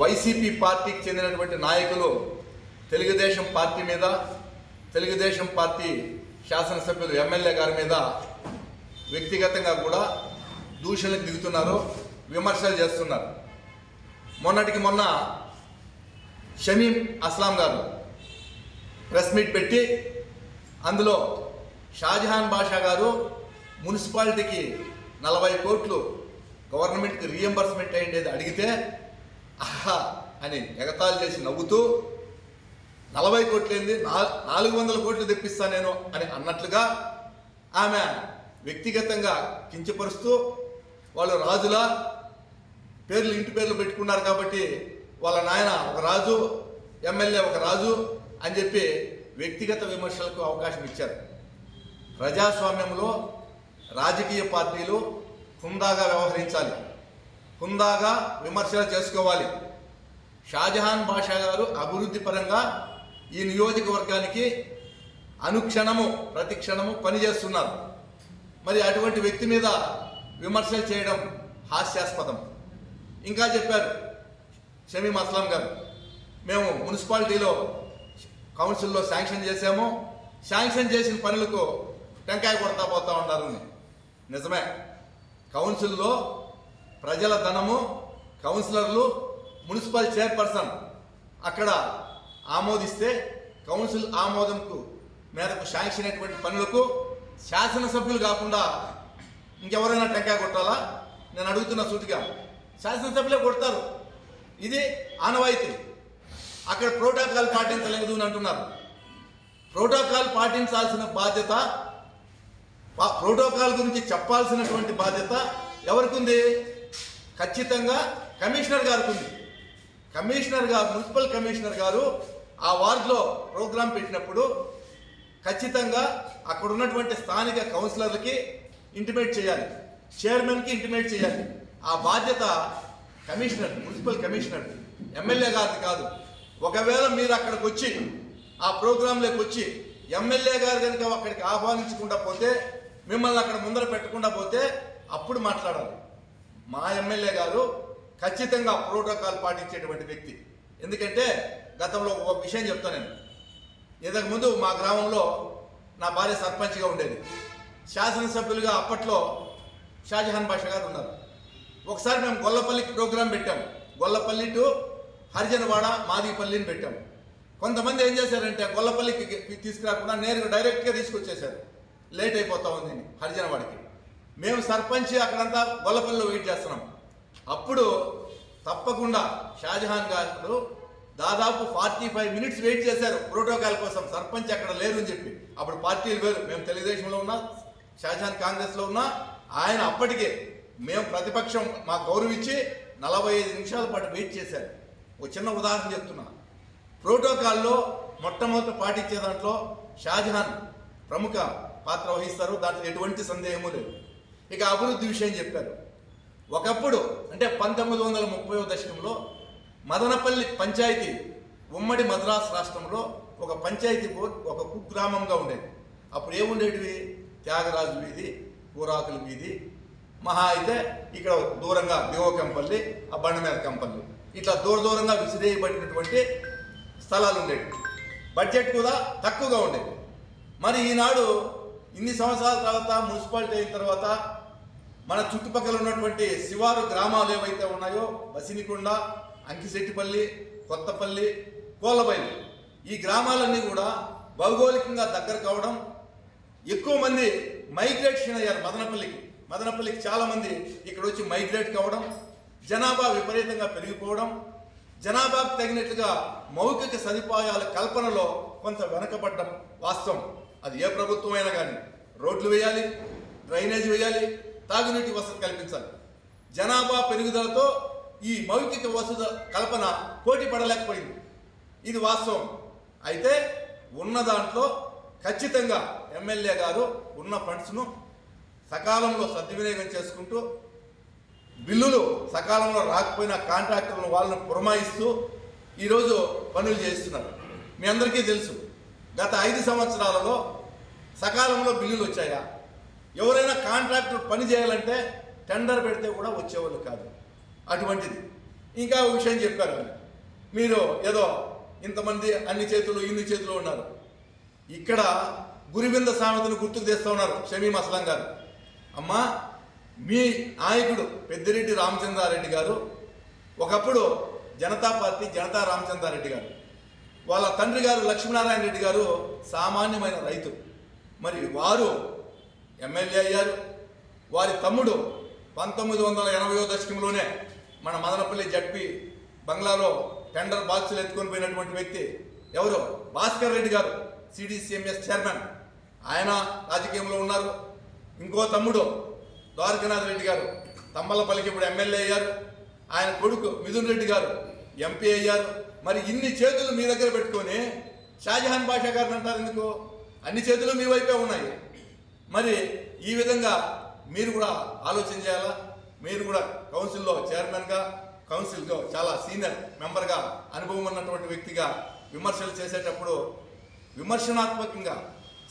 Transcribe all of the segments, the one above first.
YCP పార్టీకి చెందినటువంటి నాయకులు తెలుగుదేశం పార్టీ మీద తెలుగుదేశం పార్టీ శాసనసభ్యులు ఎమ్మెల్యే గారి మీద వ్యక్తిగతంగా కూడా దూషణలకు దిగుతున్నారు విమర్శలు చేస్తున్నారు. మొన్నటికి మొన్న షమీం అస్లాం గారు ప్రెస్ మీట్ పెట్టి అందులో షాజహాన్ బాషా గారు మున్సిపాలిటీకి నలభై కోట్లు గవర్నమెంట్కి రీఎంబర్స్మెంట్ అయ్యేది అడిగితే ఆహా అని ఎగతాళి చేసి నవ్వుతూ నలభై కోట్లేంది నా- నాలుగు వందల కోట్లు తెప్పిస్తా నేను అని అన్నట్లుగా ఆమె వ్యక్తిగతంగా కించపరుస్తూ వాళ్ళు రాజుల పేర్లు ఇంటి పేర్లు పెట్టుకున్నారు కాబట్టి వాళ్ళ నాయన ఒక రాజు ఎమ్మెల్యే ఒక రాజు అని చెప్పి వ్యక్తిగత విమర్శలకు అవకాశం ఇచ్చారు. ప్రజాస్వామ్యంలో రాజకీయ పార్టీలు హుందాగా వ్యవహరించాలి. హుందాగా విమర్శలు చేసుకోవాలి. షాజహాన్ బాషా గారు అభివృద్ధి పరంగా ఈ నియోజకవర్గానికి అనుక్షణము ప్రతి క్షణము పనిచేస్తున్నారు. మరి అటువంటి వ్యక్తి మీద విమర్శలు చేయడం హాస్యాస్పదం. ఇంకా చెప్పారు షమీం అస్లాం గారు. మేము మున్సిపాలిటీలో కౌన్సిల్లో శాంక్షన్ చేశాము. శాంక్షన్ చేసిన పనులకు టెంకాయ కొడతా పోతా ఉన్నారు. నిజమే. కౌన్సిల్లో ప్రజల ధనము కౌన్సిలర్లు మున్సిపల్ చైర్పర్సన్ అక్కడ ఆమోదిస్తే కౌన్సిల్ ఆమోదంకు మేరకు శాంక్షన్ అయినటువంటి పనులకు శాసనసభ్యులు కాకుండా ఇంకెవరైనా టెంకాయ కొట్టాలా? నేను అడుగుతున్న సూటిగా. శాసనసభ్యులే కొడతారు. ఇది ఆనవాయితీ. అక్కడ ప్రోటోకాల్ పాటించలేదు అని అంటున్నారు. ప్రోటోకాల్ పాటించాల్సిన బాధ్యత పా- ప్రోటోకాల్ గురించి చెప్పాల్సినటువంటి బాధ్యత ఎవరికి ఉంది? ఖచ్చితంగా కమిషనర్ గారికి ఉంది కమిషనర్ గారు మున్సిపల్ కమిషనర్ గారు ఆ వార్డులో ప్రోగ్రాం పెట్టినప్పుడు ఖచ్చితంగా అక్కడ ఉన్నటువంటి స్థానిక కౌన్సిలర్లకి ఇంటిమేట్ చేయాలి. చైర్మన్కి ఇంటిమేట్ చేయాలి. ఆ బాధ్యత కమిషనర్ మున్సిపల్ కమిషనర్ ఎమ్మెల్యే గారిది కాదు. ఒకవేళ మీరు అక్కడికి వచ్చి ఆ ప్రోగ్రాంలోకి వచ్చి ఎమ్మెల్యే గారు కనుక అక్కడికి ఆహ్వానించకుండా పోతే మిమ్మల్ని అక్కడ ముందర పెట్టకుండా పోతే అప్పుడు మాట్లాడాలి. మా ఎమ్మెల్యే గారు ఖచ్చితంగా ప్రోటోకాల్ పాటించేటువంటి వ్యక్తి. ఎందుకంటే గతంలో ఒక విషయం చెప్తాను నేను. ఇంతకుముందు మా గ్రామంలో నా భార్య సర్పంచ్గా ఉండేది. శాసనసభ్యులుగా అప్పట్లో షాజహాన్ భాష గారు ఉన్నారు. ఒకసారి మేము గొల్లపల్లికి ప్రోగ్రాం పెట్టాం. గొల్లపల్లి టు హరిజనవాడ మాదిపల్లిని పెట్టాం. కొంతమంది ఏం చేశారంటే గొల్లపల్లికి తీసుకురాకుండా నేరుగా డైరెక్ట్గా తీసుకొచ్చేసారు లేట్ అయిపోతా ఉంది హరిజనవాడికి హరిజనవాడకి. మేము సర్పంచ్ అక్కడంతా గొల్లపల్లిలో వెయిట్ చేస్తున్నాం. అప్పుడు తప్పకుండా షాజహాన్ గారు దాదాపు ఫార్టీ ఫైవ్ మినిట్స్ వెయిట్ చేశారు ప్రోటోకాల్ కోసం. సర్పంచ్ అక్కడ లేరు అని చెప్పి. అప్పుడు పార్టీలు వేరు. మేము తెలుగుదేశంలో ఉన్నా షాజహాన్ కాంగ్రెస్లో ఉన్నా ఆయన అప్పటికే మేము ప్రతిపక్షం మా గౌరవించి నలభై ఐదు నిమిషాల పాటు వెయిట్ చేశారు. ఒక చిన్న ఉదాహరణ చెప్తున్నా. ప్రోటోకాల్లో మొట్టమొదట పాటించే దాంట్లో షాజహాన్ ప్రముఖ పాత్ర వహిస్తారు. దాంట్లో ఎటువంటి సందేహము లేదు. ఇక అభివృద్ధి విషయం చెప్పారు. ఒకప్పుడు అంటే పంతొమ్మిది వందల ముప్పై దశకంలో మదనపల్లి పంచాయతీ ఉమ్మడి మద్రాసు రాష్ట్రంలో ఒక పంచాయతీ బోర్డ్ ఒక కుగ్రామంగా ఉండేది. అప్పుడు ఏముండేటివి? త్యాగరాజు వీధి కూరాకుల వీధి మహా అయితే ఇక్కడ దూరంగా దిగోకంపల్లి ఆ బండ మీద కంపల్లి. ఇట్లా దూర దూరంగా విసిరేయబడినటువంటి స్థలాలు ఉండేవి బడ్జెట్ కూడా తక్కువగా ఉండేది. మరి ఈనాడు ఇన్ని సంవత్సరాల తర్వాత మున్సిపాలిటీ అయిన తర్వాత మన చుట్టుపక్కల ఉన్నటువంటి శివారు గ్రామాలు ఏవైతే ఉన్నాయో బసినికొండ అంకిశెట్టిపల్లి కొత్తపల్లి కోలబైలు ఈ గ్రామాలన్నీ కూడా భౌగోళికంగా దగ్గర కావడం ఎక్కువ మంది మైగ్రేషన్ అయ్యారు మదనపల్లికి. మదనపల్లికి చాలామంది ఇక్కడ వచ్చి మైగ్రేట్ కావడం జనాభా విపరీతంగా పెరిగిపోవడం జనాభాకు తగినట్లుగా మౌఖిక సదుపాయాల కల్పనలో కొంత వెనకబడ్డం వాస్తవం. అది ఏ ప్రభుత్వం అయినా కానీ. రోడ్లు వేయాలి డ్రైనేజ్ వేయాలి తాగునీటి వసతి కల్పించాలి. జనాభా పెరుగుదలతో ఈ మౌఖిక వసతి కల్పన పోటీ పడలేకపోయింది. ఇది వాస్తవం. అయితే ఉన్న దాంట్లో ఖచ్చితంగా ఎమ్మెల్యే గారు ఉన్న ఫండ్స్ను సకాలంలో సద్వినియోగం చేసుకుంటూ బిల్లులు సకాలంలో రాకపోయినా కాంట్రాక్టర్లను వాళ్ళను పురమాయిస్తూ ఈరోజు పనులు చేస్తున్నారు. మీ అందరికీ తెలుసు గత ఐదు సంవత్సరాలలో సకాలంలో బిల్లులు వచ్చాయా? ఎవరైనా కాంట్రాక్టర్ పని చేయాలంటే టెండర్ పెడితే కూడా వచ్చేవాళ్ళు కాదు. అటువంటిది. ఇంకా ఒక విషయం చెప్పారు మీరు ఏదో ఇంతమంది అన్ని చేతులు ఇన్ని చేతులు ఉన్నారు. ఇక్కడ గురిబింద సామెతను గుర్తుకు తెస్తూ ఉన్నారు షమీం అస్లం గారు. అమ్మా మీ నాయకుడు పెద్దిరెడ్డి రామచంద్రారెడ్డి గారు ఒకప్పుడు జనతా పార్టీ జనతా రామచంద్రారెడ్డి గారు. వాళ్ళ తండ్రి గారు లక్ష్మీనారాయణ రెడ్డి గారు సామాన్యమైన రైతు. మరి వారు ఎమ్మెల్యే అయ్యారు. వారి తమ్ముడు పంతొమ్మిది వందల ఎనభైవ దశకంలోనే మన మదనపల్లి జడ్పి బంగ్లాలో టెండర్ బాక్సులు ఎత్తుకొని పోయినటువంటి వ్యక్తి ఎవరు? భాస్కర్ రెడ్డి గారు సిడిసిఎంఎస్ చైర్మన్. ఆయన రాజకీయంలో ఉన్నారు. ఇంకో తమ్ముడు ద్వారకనాథ్ రెడ్డి గారు తమ్మలపల్లికి ఇప్పుడు ఎమ్మెల్యే అయ్యారు. ఆయన కొడుకు మిథున్ రెడ్డి గారు ఎంపీ అయ్యారు. మరి ఇన్ని చేతులు మీ దగ్గర పెట్టుకొని షాజహాన్ బాషా గారిని అంటారు ఎందుకు? అన్ని చేతులు మీ వైపే ఉన్నాయి. మరి ఈ విధంగా మీరు కూడా ఆలోచన చేయాలా? మీరు కూడా కౌన్సిల్లో చైర్మన్గా కౌన్సిల్తో చాలా సీనియర్ మెంబర్గా అనుభవం ఉన్నటువంటి వ్యక్తిగా విమర్శలు చేసేటప్పుడు విమర్శనాత్మకంగా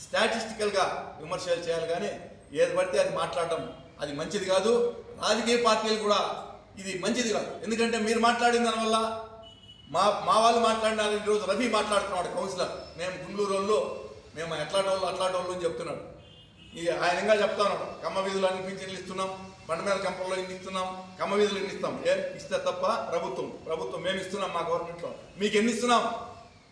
స్టాటిస్టికల్గా విమర్శలు చేయాలి కానీ ఏది పడితే అది మాట్లాడడం అది మంచిది కాదు. రాజకీయ పార్టీలు కూడా ఇది మంచిది కాదు. ఎందుకంటే మీరు మాట్లాడిన దానివల్ల మా మా వాళ్ళు మాట్లాడినారు ఈరోజు రవి మాట్లాడుతున్నాడు కౌన్సిలర్. మేము గుండూరు వాళ్ళు మేము ఎట్లాంటి వాళ్ళు అట్లాంటి వాళ్ళు అని చెప్తున్నాడు. ఈ ఆయన ఇంకా చెప్తాను. కమ్మ వీధులు అన్ని పింఛన్లు ఇస్తున్నాం. బండమేల కంపల్లో ఇన్ని ఇస్తున్నాం. కమ్మ వీధులు ఇన్ని ఇస్తాం? ఏ ఇస్తే తప్ప ప్రభుత్వం ప్రభుత్వం మేము ఇస్తున్నాం మా గవర్నమెంట్లో. మీకు ఎన్ని ఇస్తున్నాం?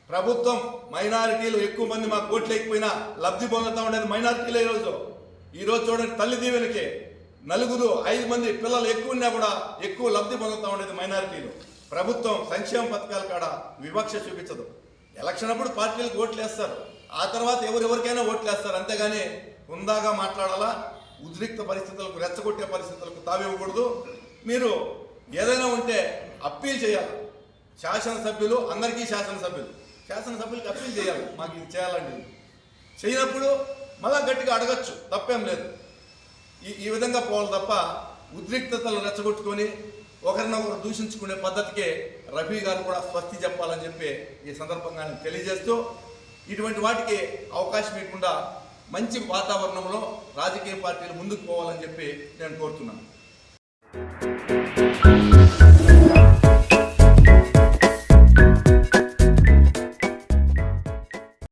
ప్రభుత్వం మైనారిటీలు ఎక్కువ మంది మాకు ఓట్లు లేకపోయినా లబ్ధి పొందుతా ఉండేది మైనారిటీలే ఈరోజు. ఈరోజు చూడండి తల్లి దీవెనకి నలుగురు ఐదు మంది పిల్లలు ఎక్కువ ఉన్నా కూడా ఎక్కువ లబ్ధి పొందుతా ఉండేది మైనారిటీలు. ప్రభుత్వం సంక్షేమ పథకాల కాడ వివక్ష చూపించదు. ఎలక్షన్ అప్పుడు పార్టీలకు ఓట్లు వేస్తారు. ఆ తర్వాత ఎవరెవరికైనా ఓట్లు వేస్తారు. అంతేగాని ఉందాగా మాట్లాడాలా? ఉద్రిక్త పరిస్థితులకు రెచ్చగొట్టే పరిస్థితులకు తావివ్వకూడదు. మీరు ఏదైనా ఉంటే అప్పీల్ చేయాలి. శాసనసభ్యులు అందరికీ శాసనసభ్యులు. శాసనసభ్యులకు అప్పీల్ చేయాలి. మాకు ఇది చేయాలండి. చేయనప్పుడు మళ్ళా గట్టిగా అడగచ్చు. తప్పేం లేదు. ఈ ఈ విధంగా పోవాలి తప్ప ఉద్రిక్తతలు రెచ్చగొట్టుకొని ఒకరినొకరు దూషించుకునే పద్ధతికే రఫీ గారు కూడా స్వస్తి చెప్పాలని చెప్పి ఈ సందర్భంగా తెలియజేస్తూ ఇటువంటి వాటికి అవకాశం ఇవ్వకుండా మంచి వాతావరణంలో రాజకీయ పార్టీలు ముందుకు పోవాలని చెప్పి నేను కోరుతున్నాను.